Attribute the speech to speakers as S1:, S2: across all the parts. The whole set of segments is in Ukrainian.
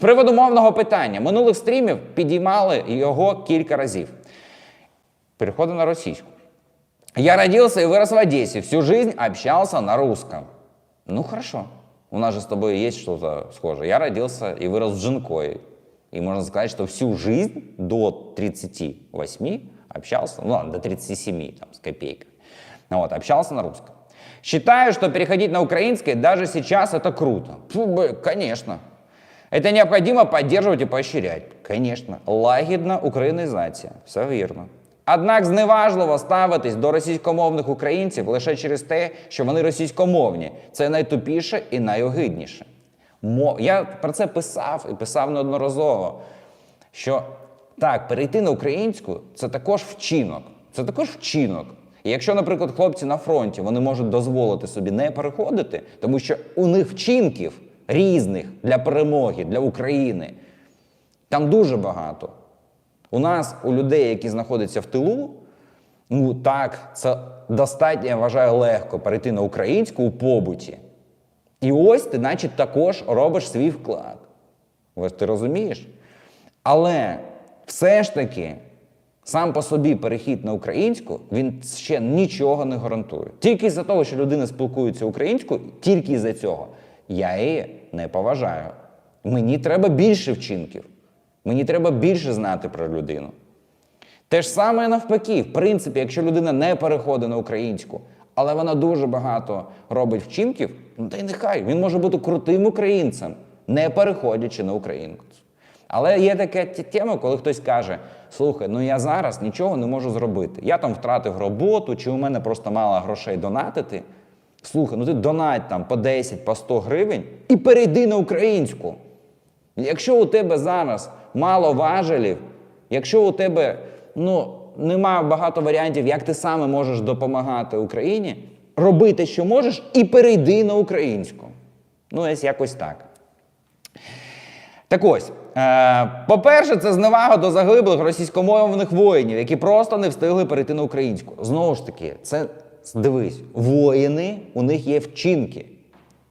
S1: приводу мовного питання минулих стрімів підіймали його кілька разів. Переходимо на російську. Я родился и вырос в Одессе. Всю жизнь общался на русском. Ну хорошо. У нас же с тобой есть что-то схожее. Я родился и вырос в Джинкое. И можно сказать, что всю жизнь до 38 общался, ну ладно, до 37 там, с копейкой. Ну Вот, общался на русском. Считаю, что переходить на украинский даже сейчас это круто. Фу, бы, конечно. Это необходимо поддерживать и поощрять. Конечно. Лагідна українізація. Все вірно. Однак зневажливо ставитись до російськомовних українців лише через те, що вони російськомовні. Це найтупіше і найогидніше. Я про це писав і писав неодноразово. Що так, перейти на українську це також вчинок. Це також вчинок. І якщо, наприклад, хлопці на фронті вони можуть дозволити собі не переходити, тому що у них вчинків різних для перемоги, для України, там дуже багато. У нас, у людей, які знаходяться в тилу, ну так, це достатньо, я вважаю, легко перейти на українську у побуті. І ось ти, значить, також робиш свій вклад. Ось ти розумієш? Але все ж таки, сам по собі перехід на українську, він ще нічого не гарантує. Тільки з-за того, що людина спілкується українською, тільки з-за цього я її не поважаю. Мені треба більше вчинків. Мені треба більше знати про людину. Те ж саме навпаки, в принципі, якщо людина не переходить на українську, але вона дуже багато робить вчинків, ну та й нехай він може бути крутим українцем, не переходячи на українку. Але є така тема, коли хтось каже: слухай, ну я зараз нічого не можу зробити. Я там втратив роботу, чи у мене просто мало грошей донатити. Слухай, ну ти донать там по 10, по 100 гривень і перейди на українську. Якщо у тебе зараз мало важелів, якщо у тебе ну, немає багато варіантів, як ти саме можеш допомагати Україні, роби те, що можеш, і перейди на українську. Ну, ось якось так. Так ось, е, по-перше, це зневага до заглиблих російськомовних воїнів, які просто не встигли перейти на українську. Знову ж таки, це дивись, воїни, у них є вчинки.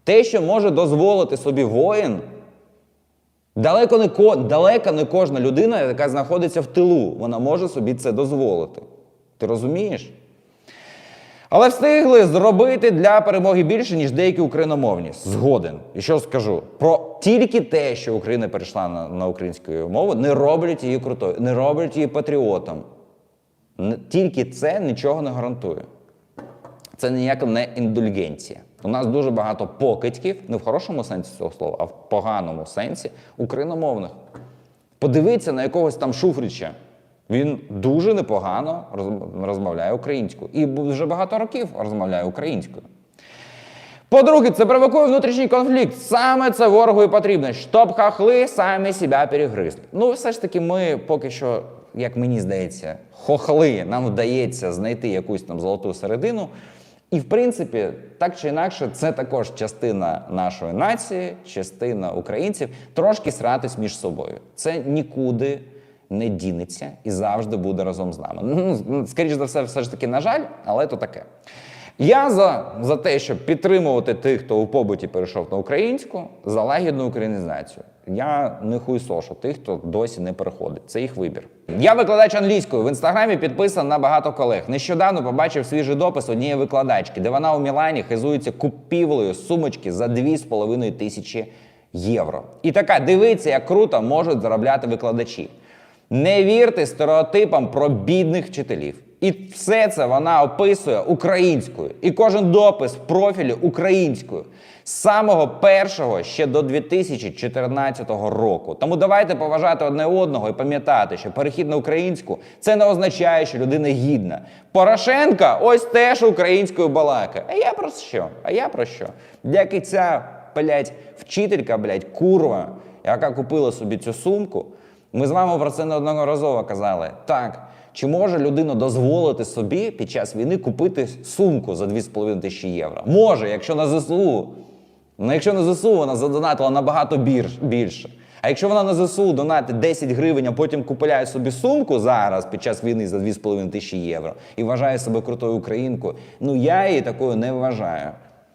S1: Те, що може дозволити собі воїн, Далеко не, ко, не кожна людина, яка знаходиться в тилу, вона може собі це дозволити. Ти розумієш? Але встигли зробити для перемоги більше, ніж деякі україномовні. Згоден. І що скажу? Про тільки те, що Україна перейшла на, на українську мову, не роблять її крутою, не роблять її патріотом. Тільки це нічого не гарантує. Це ніяка не індульгенція. У нас дуже багато покидьків, не в хорошому сенсі цього слова, а в поганому сенсі україномовних. Подивіться на якогось там Шуфрича. Він дуже непогано розмовляє українською. І вже багато років розмовляє українською. По-друге, це провокує внутрішній конфлікт. Саме це ворогу і потрібно, щоб хахли самі себе перегризли. Ну, все ж таки, ми поки що, як мені здається, хохли, нам вдається знайти якусь там золоту середину. І, в принципі, так чи інакше, це також частина нашої нації, частина українців, трошки сратись між собою. Це нікуди не дінеться і завжди буде разом з нами. Ну, скоріш за все, все ж таки, на жаль, але то таке. Я за, за те, щоб підтримувати тих, хто у побуті перейшов на українську, за лагідну українізацію. Я не хуйсошу тих, хто досі не переходить. Це їх вибір. Я викладач англійської. В інстаграмі підписан на багато колег. Нещодавно побачив свіжий допис однієї викладачки, де вона у Мілані хизується купівлею сумочки за 2,5 тисячі євро. І така дивиться, як круто можуть заробляти викладачі. Не вірте стереотипам про бідних вчителів. І все це вона описує українською. І кожен допис в профілі українською. З самого першого ще до 2014 року. Тому давайте поважати одне одного і пам'ятати, що перехід на українську це не означає, що людина гідна. Порошенка ось теж українською балакає. А я про що? А я про що? Як і ця, блядь, вчителька, блядь, курва, яка купила собі цю сумку. Ми з вами про це неодноразово казали. Так, чи може людина дозволити собі під час війни купити сумку за 2,5 тисячі євро? Може, якщо на ЗСУ. Ну, якщо на ЗСУ вона задонатила набагато більше. А якщо вона на ЗСУ донатить 10 гривень, а потім купує собі сумку зараз під час війни за 2,5 тисячі євро і вважає себе крутою українкою, ну я її такою не вважаю.